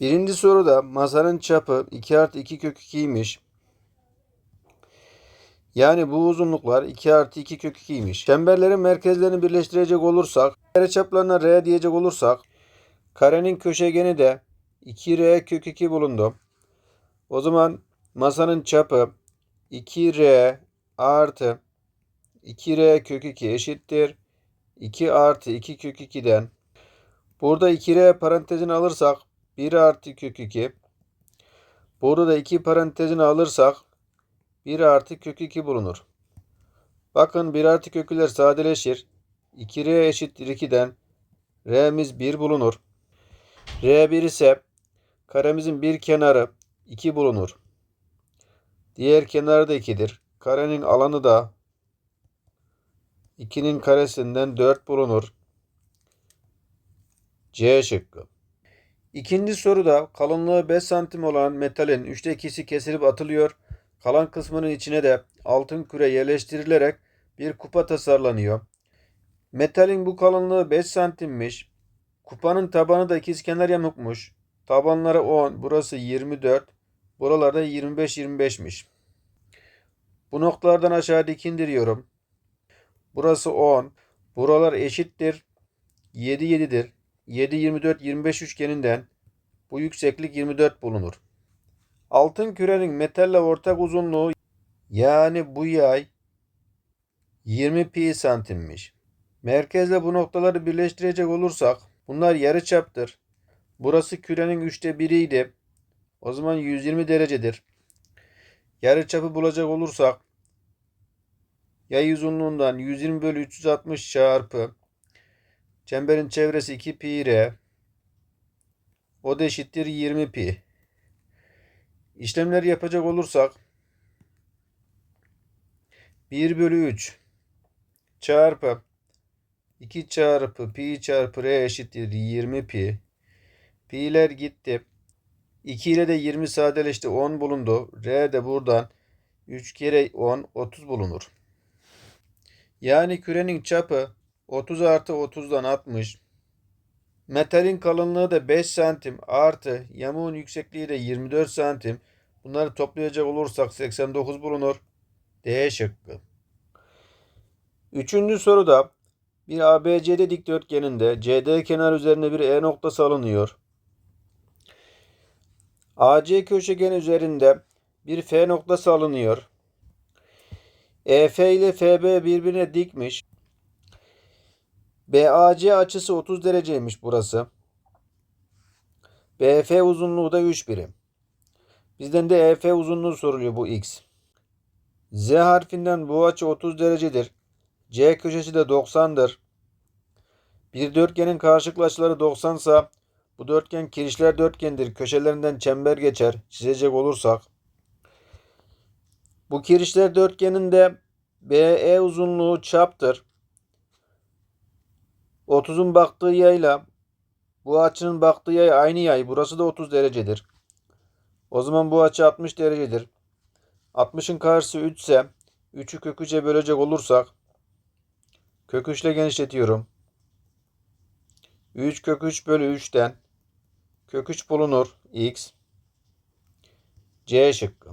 Birinci soruda masanın çapı 2 artı 2 kök 2'ymiş. Yani bu uzunluklar 2 artı 2 kök 2'ymiş. Çemberlerin merkezlerini birleştirecek olursak, kare çaplarına r diyecek olursak, karenin köşegeni de 2r kök 2 bulundu. O zaman masanın çapı 2r artı 2r kök 2 eşittir. 2 artı 2 kök 2'den burada 2r parantezini alırsak 1 artı kök 2. Burada da 2 parantezini alırsak 1 artı kök 2 bulunur. Bakın 1 artı kökler sadeleşir. 2r eşittir 2'den r'miz 1 bulunur. r1 ise karemizin bir kenarı 2 bulunur. Diğer kenarı da 2'dir. Karenin alanı da 2'nin karesinden 4 bulunur. C şıkkı. İkinci soruda kalınlığı 5 santim olan metalin 3'te 2'si kesilip atılıyor. Kalan kısmının içine de altın küre yerleştirilerek bir kupa tasarlanıyor. Metalin bu kalınlığı 5 santimmiş. Kupanın tabanı da ikizkenar yamukmuş. Tabanları 10, burası 24, buralarda 25-25'miş. Bu noktalardan aşağı dik indiriyorum. Burası 10, buralar eşittir. 7 7'dir. 7 24 25 üçgeninden bu yükseklik 24 bulunur. Altın kürenin metalle ortak uzunluğu yani bu yay 20 pi santimmiş. Merkezle bu noktaları birleştirecek olursak bunlar yarıçaptır. Burası kürenin üçte 1'iydi. O zaman 120 derecedir. Yarıçapı bulacak olursak yay uzunluğundan 120 bölü 360 çarpı Çemberin çevresi 2 pi r. O da eşittir 20 pi. İşlemleri yapacak olursak 1 bölü 3 çarpı 2 çarpı pi çarpı r eşittir 20 pi. Pi'ler gitti. 2 ile de 20 sadeleşti 10 bulundu. R de buradan 3 kere 10 30 bulunur. Yani kürenin çapı 30 artı 30'dan 60. Metalin kalınlığı da 5 santim artı yamuğun yüksekliği de 24 santim. Bunları toplayacak olursak 89 bulunur. D şıkkı. Üçüncü soruda bir ABCD dikdörtgeninde CD kenar üzerine bir E noktası alınıyor. AC köşegen üzerinde bir F noktası alınıyor. EF ile FB birbirine dikmiş. BAC açısı 30 dereceymiş burası. BF uzunluğu da 3 birim. Bizden de EF uzunluğu soruluyor bu x. Z harfinden bu açı 30 derecedir. C köşesi de 90'dır. Bir dörtgenin karşılıklı açıları 90 ise bu dörtgen kirişler dörtgendir. Köşelerinden çember geçer. Çizecek olursak. Bu kirişler dörtgeninde BE uzunluğu çaptır. 30'un baktığı yayla bu açının baktığı yay aynı yay. Burası da 30 derecedir. O zaman bu açı 60 derecedir. 60'ın karşısı 3 ise 3'ü kök 3'e bölecek olursak kök 3 ile genişletiyorum. 3 kök 3 bölü 3'ten kök 3 bulunur. X. C şıkkı.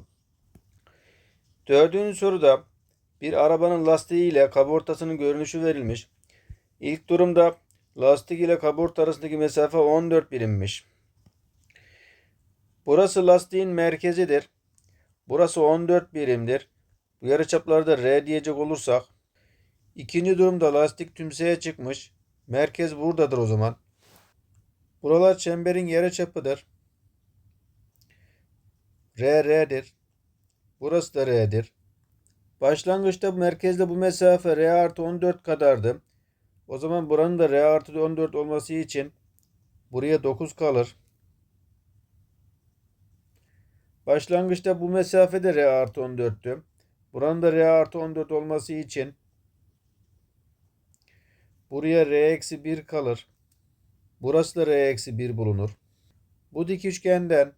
Dördüncü soruda bir arabanın lastiği ile kabortasının görünüşü verilmiş. İlk durumda lastik ile kaburta arasındaki mesafe 14 birimmiş. Burası lastiğin merkezidir. Burası 14 birimdir. Bu yarıçaplarda R diyecek olursak ikinci durumda lastik tümseye çıkmış. Merkez buradadır o zaman. Buralar çemberin yarıçapıdır. R R'dir. Burası da R'dir. Başlangıçta merkezde bu mesafe R artı 14 kadardı. O zaman buranın da R artı 14 olması için buraya 9 kalır. Başlangıçta bu mesafede R artı 14'tü. Buranın da R artı 14 olması için buraya R eksi 1 kalır. Burası da R eksi 1 bulunur. Bu dik üçgenden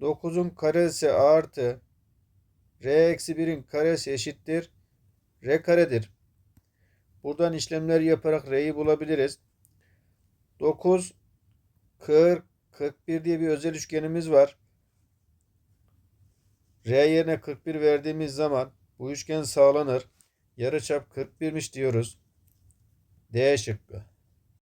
9'un karesi artı R eksi 1'in karesi eşittir. R karedir. Buradan işlemler yaparak R'yi bulabiliriz. 9, 40, 41 diye bir özel üçgenimiz var. R yerine 41 verdiğimiz zaman bu üçgen sağlanır. Yarıçap 41'miş diyoruz. D şıkkı.